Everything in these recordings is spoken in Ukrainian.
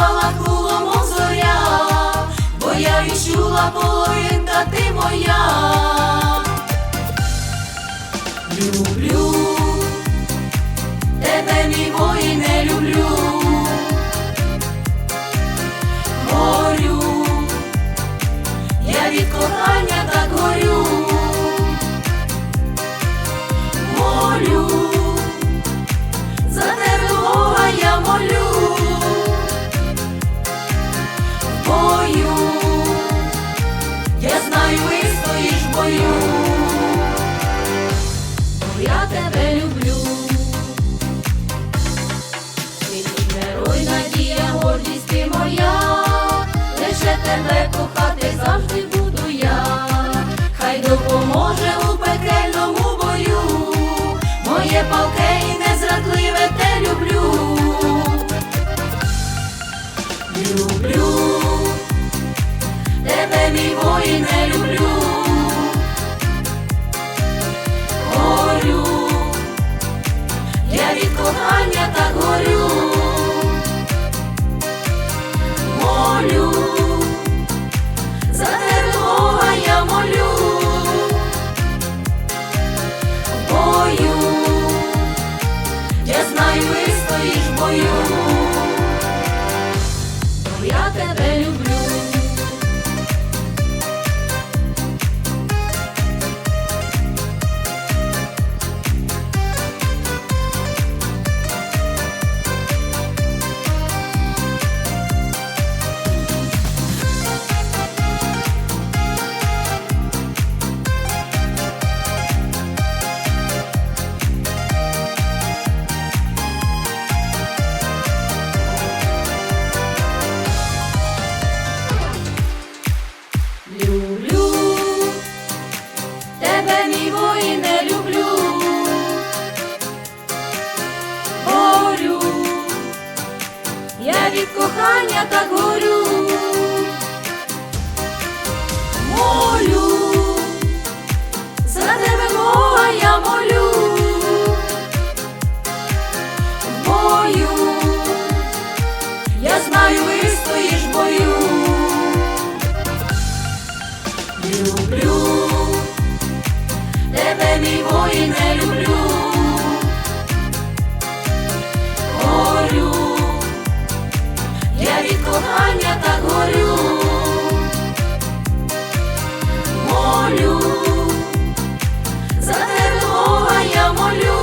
спалахнуло, мов зоря, бо я відчула половинка ти моя. Люблю тебе, мій воїне, люблю. Горю, я від кохання так горю. Тебе люблю. Ти герой, надія, гордість ти моя, лише тебе кохати завжди буду я, хай допоможе у пекельному бою, моє палке і незрадливе те люблю. Люблю, тебе, мій воїне, люблю. Кохання так горю, молю, за тебе Бога я молю, бою, я знаю, вистоїш стоїш бою, від кохання так горю. Молю, за тебе Бога я молю. Бою, я знаю, вистоїш бою. Люблю тебе, мій воїне, люблю. від кохання та горю, молю, за тебе Бога я молю,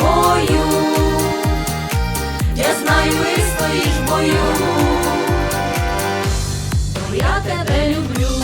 бою, я знаю, вистоїш бою, бо я тебе люблю.